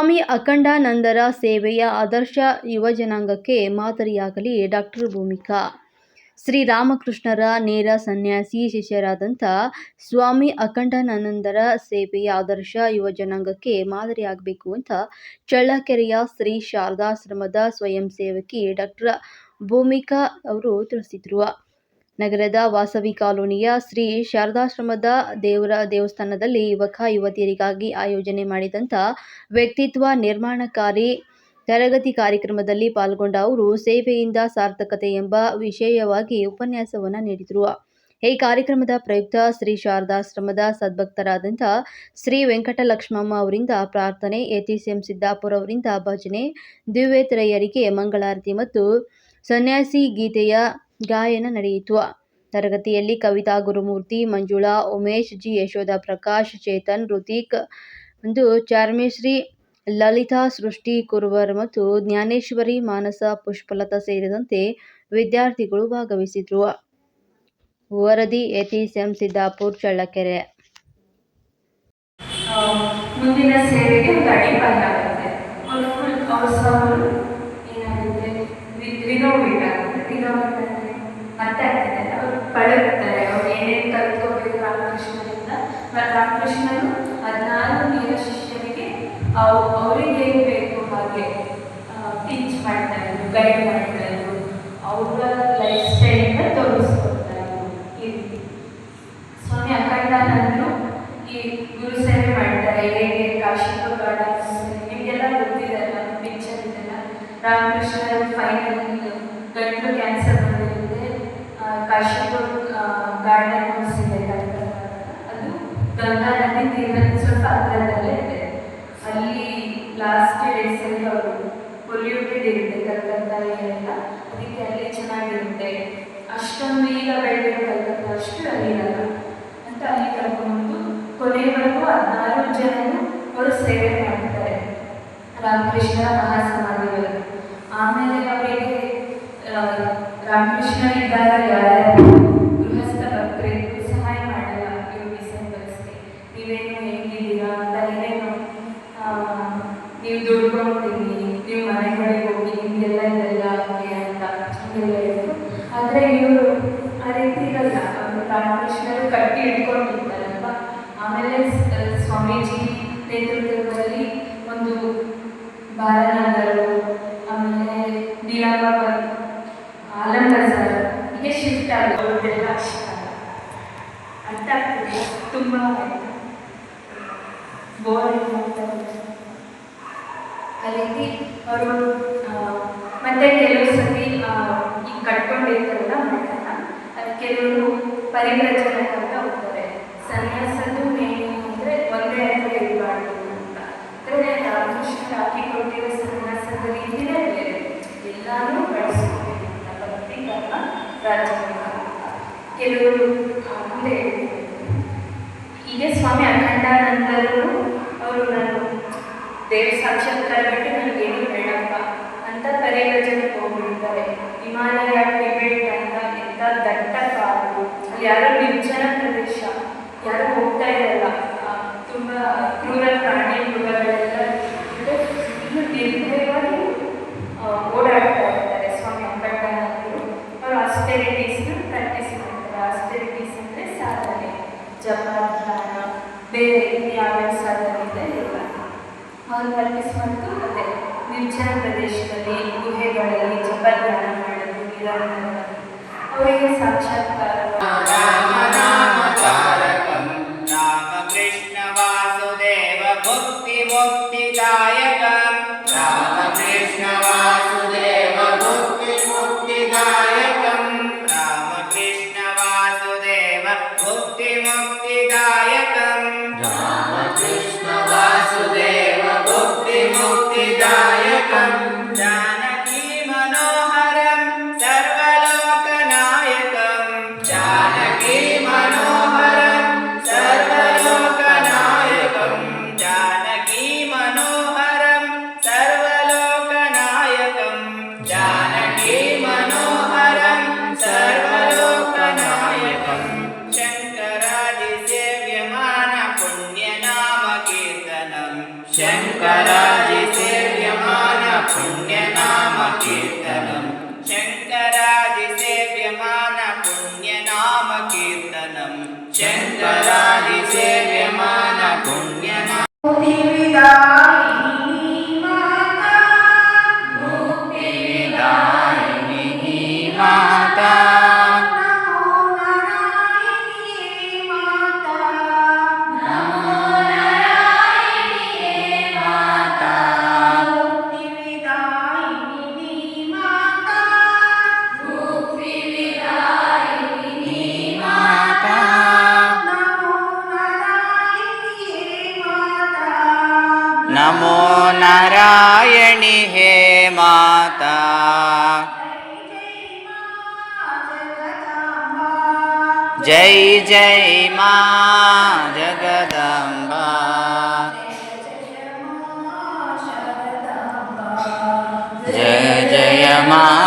ಸ್ವಾಮಿ ಅಖಂಡಾನಂದರ ಸೇವೆಯ ಆದರ್ಶ ಯುವಜನಾಂಗಕ್ಕೆ ಮಾದರಿಯಾಗಲಿ ಡಾಕ್ಟರ್ ಭೂಮಿಕಾ. ಶ್ರೀರಾಮಕೃಷ್ಣರ ನೇರ ಸನ್ಯಾಸಿ ಶಿಷ್ಯರಾದಂಥ ಸ್ವಾಮಿ ಅಖಂಡಾನಂದರ ಸೇವೆಯ ಆದರ್ಶ ಯುವಜನಾಂಗಕ್ಕೆ ಮಾದರಿಯಾಗಬೇಕು ಅಂತ ಚಳ್ಳಕೆರೆಯ ಶ್ರೀ ಶಾರದಾಶ್ರಮದ ಸ್ವಯಂ ಸೇವಕಿ ಡಾಕ್ಟರ್ ಭೂಮಿಕಾ ಅವರು ತಿಳಿಸಿದರು. ನಗರದ ವಾಸವಿ ಕಾಲೋನಿಯ ಶ್ರೀ ಶಾರದಾಶ್ರಮದ ದೇವರ ದೇವಸ್ಥಾನದಲ್ಲಿ ಯುವಕ, ಯುವತಿಯರಿಗಾಗಿ ಆಯೋಜನೆ ಮಾಡಿದಂಥ ವ್ಯಕ್ತಿತ್ವ ನಿರ್ಮಾಣಕಾರಿ ತರಗತಿ ಕಾರ್ಯಕ್ರಮದಲ್ಲಿ ಪಾಲ್ಗೊಂಡ ಅವರು ಸೇವೆಯಿಂದ ಸಾರ್ಥಕತೆ ಎಂಬ ವಿಷಯವಾಗಿ ಉಪನ್ಯಾಸವನ್ನು ನೀಡಿದರು. ಈ ಕಾರ್ಯಕ್ರಮದ ಪ್ರಯುಕ್ತ ಶ್ರೀ ಶಾರದಾಶ್ರಮದ ಸದ್ಭಕ್ತರಾದಂಥ ಶ್ರೀ ವೆಂಕಟಲಕ್ಷ್ಮಮ್ಮ ಅವರಿಂದ ಪ್ರಾರ್ಥನೆ ಎಟಿಸಿಎಂ ಸಿದ್ದಾಪುರ ಅವರಿಂದ ಭಜನೆ, ದಿವ್ಯೇತರೆಯರಿಗೆ ಮಂಗಳಾರತಿ ಮತ್ತು ಸನ್ಯಾಸಿ ಗೀತೆಯ ಗಾಯನ ನಡೆಯಿತು. ತರಗತಿಯಲ್ಲಿ ಕವಿತಾ, ಗುರುಮೂರ್ತಿ, ಮಂಜುಳಾ, ಉಮೇಶ್, ಜಿ. ಯಶೋಧ ಪ್ರಕಾಶ್, ಚೇತನ್ ಋತಿಕ್ ಒಂದು ಚಾರ್ಮೇಶ್ರೀ, ಲಲಿತಾ, ಸೃಷ್ಟಿ, ಕುರುವರ್ ಮತ್ತು ಜ್ಞಾನೇಶ್ವರಿ, ಮಾನಸ, ಪುಷ್ಪಲತಾ ಸೇರಿದಂತೆ ವಿದ್ಯಾರ್ಥಿಗಳು ಭಾಗವಹಿಸಿದ್ರು. ವರದಿ ಎಟಿಎಂ ಸಿದ್ದಾಪುರ್, ಚಳ್ಳಕೆರೆ. ಮುಂದಿನ ಸೇವೆಗೆ ಒಂದು ಫುಲ್ ಏನಾಗುತ್ತೆ? ರಿನೋವೇಟ್ ಆಗ್ತದೆ ಅವ್ರು ಪಳಗ್ತಾರೆ, ಅವ್ರು ಏನೇನು ಕಲ್ತ್ಕೋಬೇಕು ರಾಮಕೃಷ್ಣರಿಂದ. ಮತ್ತು ರಾಮಕೃಷ್ಣನು ಹದಿನಾರು ನೇರ ಶಿಷ್ಯರಿಗೆ ಅವ್, ಅವರಿಗೆ ಏನು ಬೇಕು ಹಾಗೆ ಟೀಚ್ ಮಾಡ್ತಾರೆ ಗೈಡ್ ಮಾಡ್ತಾ ಇದ್ರು. ಅವರ ಲೈಫ್ ಸ್ಟೈಲಿಂದ ತೋರಿಸ್ಕೊಡ್ತಾ ಇದ್ರು. ಈ ರೀತಿ ಸ್ವಾಮಿ ಅಖಂಡಾನಂದರು ಈ ಗುರು ಸೇವೆ ಮಾಡ್ತಾರೆ, ಹೇಗೆ ಕಾಶಿಪ ಗಾರ್ಡನ್ಸ್ ನಿಮಗೆಲ್ಲ ಗೊತ್ತಿದೆ ಅಲ್ಲ ಪಿಕ್ಚರ್ ಇದೆಲ್ಲ? ರಾಮಕೃಷ್ಣ ಫೈನಲ್ ಗಂಟಲು ಕ್ಯಾನ್ಸರ್ ಬಂದಿರುತ್ತೆ ಆ, ಗಾರ್ಡನ್ ಹೌಸ್ ಇದೆ ಅದು ಗಂಗಾ ನದಿ ತೀರದ ಸ್ವಲ್ಪ ಹತ್ತಿರದಲ್ಲೇ ಇದೆ. ಅಲ್ಲಿ ಲಾಸ್ಟ್ ಡೇಸಲ್ಲಿ ಅವರು ಪೊಲ್ಯೂಟೆಡ್ ಇರುತ್ತೆ ಕಲ್ಕತ್ತಾ ಎಲ್ಲ ಅದಕ್ಕೆ ಅಲ್ಲಿ ಚೆನ್ನಾಗಿರುತ್ತೆ. ಅಷ್ಟೊಂದು ಈಗ ಬೆಳೆದಿರೋ ಕಲ್ಕತ್ತಾ ಅಷ್ಟು ಅಲ್ಲಿ ಇರಲ್ಲ. ಅಂತ ಅಲ್ಲಿ ಕರ್ಕೊಂಡು ಕೊನೆವರೆಗೂ ಹದಿನಾರು ಜನರು ಅವರು ಸೇವೆ ಮಾಡ್ತಾರೆ. ರಾಮಕೃಷ್ಣ ಮಹಾಸಮಾಧಿಗಳು. ಆಮೇಲೆ ಅವರಿಗೆ ರಾಮಕೃಷ್ಣ ಯಾರು ಗೃಹಸ್ಥ ಭಕ್ತರಿಗೂ ಸಹಾಯ ಮಾಡಲ್ಲ ಡಿಸೆಂಬರ್ಸ್ಗೆ ನೀವೇನು ಹೆಂಗಿದ್ದೀರಾ ಅಂತ ಏನೇನು ನೀವು ದುಡ್ಕೊಂತೀನಿ ನೀವು ಮನೆಗಳಿಗೆ ಹೋಗಿ ನಿಮಗೆಲ್ಲ ಇದೆಲ್ಲ ಅಂತ ಹಂಗೆಲ್ಲ ಹೇಳಿದ್ರು. ಆದರೆ ಇವರು ಆ ರೀತಿ ಇರಲ್ಲ ರಾಮಕೃಷ್ಣರು ಕಟ್ಟಿ ಇಟ್ಕೊಂಡಿರ್ತಾರಲ್ವ ಆಮೇಲೆ ಸ್ವಾಮೀಜಿ ನೇತೃತ್ವದಲ್ಲಿ ಒಂದು ಬಾಲನಗರು ಆಮೇಲೆ ನೀರಾವರಿ ಆಲಂಬರ್ ಸರ್ ಹೀಗೆ ಆಗೋದೆಲ್ಲ ಇಷ್ಟ ಅರ್ಥ ಆಗ್ತದೆ ತುಂಬ ಬೋರಿಂಗ್ ಆಗ್ತದೆ ಆ ರೀತಿ ಅವರು ಮತ್ತೆ ಕೆಲವು ಸತಿ ಈಗ ಕಟ್ಕೊಂಡಿರ್ತಾರಲ್ಲ ಮಠನ ಅದು ಕೆಲವರು ಪರಿವ್ರಜನಕ್ಕೆ ಅಂತ ಹೋಗ್ತಾರೆ ಸನ್ಯಾಸದ್ದು ಮೇನ್ ಅಂದರೆ ಒಂದೇ ಹತ್ರ ಇರಬಾರ್ದು ಅಂತ ಅಂದರೆ ರಾಮಕೃಷ್ಣ ಹಾಕಿಕೊಟ್ಟಿರೋ ಸನ್ಯಾಸದ ರೀತಿನೇ ಬೇರೆ ಎಲ್ಲಾನು ಬಳಸ್ಕೋಬೇಕು ಅಂತ ಭಕ್ತಿ ಕರ್ಮ ರಾಜಕರ್ಮ ಅಂತ ಕೆಲವರು ಮುಂದೆ ಹೀಗೆ ಸ್ವಾಮಿ ಅಖಂಡಾನಂದರು, ಅವರು ನಾನು ದೇವ್ರ ಸಾಕ್ಷಾತ್ಕಾರ ಬಿಟ್ಟು ನನಗೇನು ಬೇಡಪ್ಪ ಅಂತ ಪರಿವರ್ತನೆಗೆ ಹೋಗ್ಬಿಡ್ತಾರೆ. ಹಿಮಾಲಯ ಟಿಬೆಟ್ ಅಂತ ಎಂಥ ದಟ್ಟ ಕಾಡು. ಅಲ್ಲಿ ಯಾರೋ ನಿರ್ಜನ ಪ್ರದೇಶ. ಯಾರು ಹೋಗ್ತಾ ಇರಲ್ಲ ತುಂಬ ಕ್ರೂರ ಪ್ರಾಣಿ ಮೃಗಗಳೆಲ್ಲ ಇದೆ. ಇನ್ನು ನಿರ್ಭಯವಾಗಿ ಆ, ಓಡಾಡ್ತಾ ಇರ್ತಾರೆ ಸ್ವಾಮಿ ಅಖಂಡಾನಂದರು ಅವರು ಆಸ್ಟೆರಿಟೀಸ್ನ ಪ್ರಾಕ್ಟೀಸ್ ಮಾಡ್ತಾರೆ ಆಸ್ಟೆರಿಟೀಸ್ ಅಂದರೆ ಸಾಧನೆ ಜಪ ಧ್ಯಾನ ಬೇರೆ ಯಾವ್ಯಾವ ಸಾಧನೆಯಿಂದ ಇಲ್ಲ ಅವ್ರು ಪ್ರಾಕ್ಟೀಸ್ ಮಾಡೋದು ಮತ್ತೆ ನಿರ್ಜನ ಪ್ರದೇಶದಲ್ಲಿ ಗುಹೆಗಳಲ್ಲಿ ಜಪ ಧ್ಯಾನ ಮಾಡೋದು ನಿರಂತರವಾಗಿ ಅವರಿಗೆ ಸಾಕ್ಷಾತ್ಕಾರ यकं जानकी मनोहरम् सर्वलोकनायकम्। जानकी मनोहरम् सर्वलोकनायकं जानकी मनोहरम् सर्वलोकनायकम्। जानकी मनोहरम् सर्वलोकनायकम्। शङ्करादि शङ्करा పుణ్యనామ కీర్తనం శంకరాది సేవ్యమాన పుణ్యనామ కీర్తనం శంకరాది సేవ్యమాన పుణ్యనామ మాతా नमो नारायणि हे माता। जय जय मा जगदम्बा। जय जय मा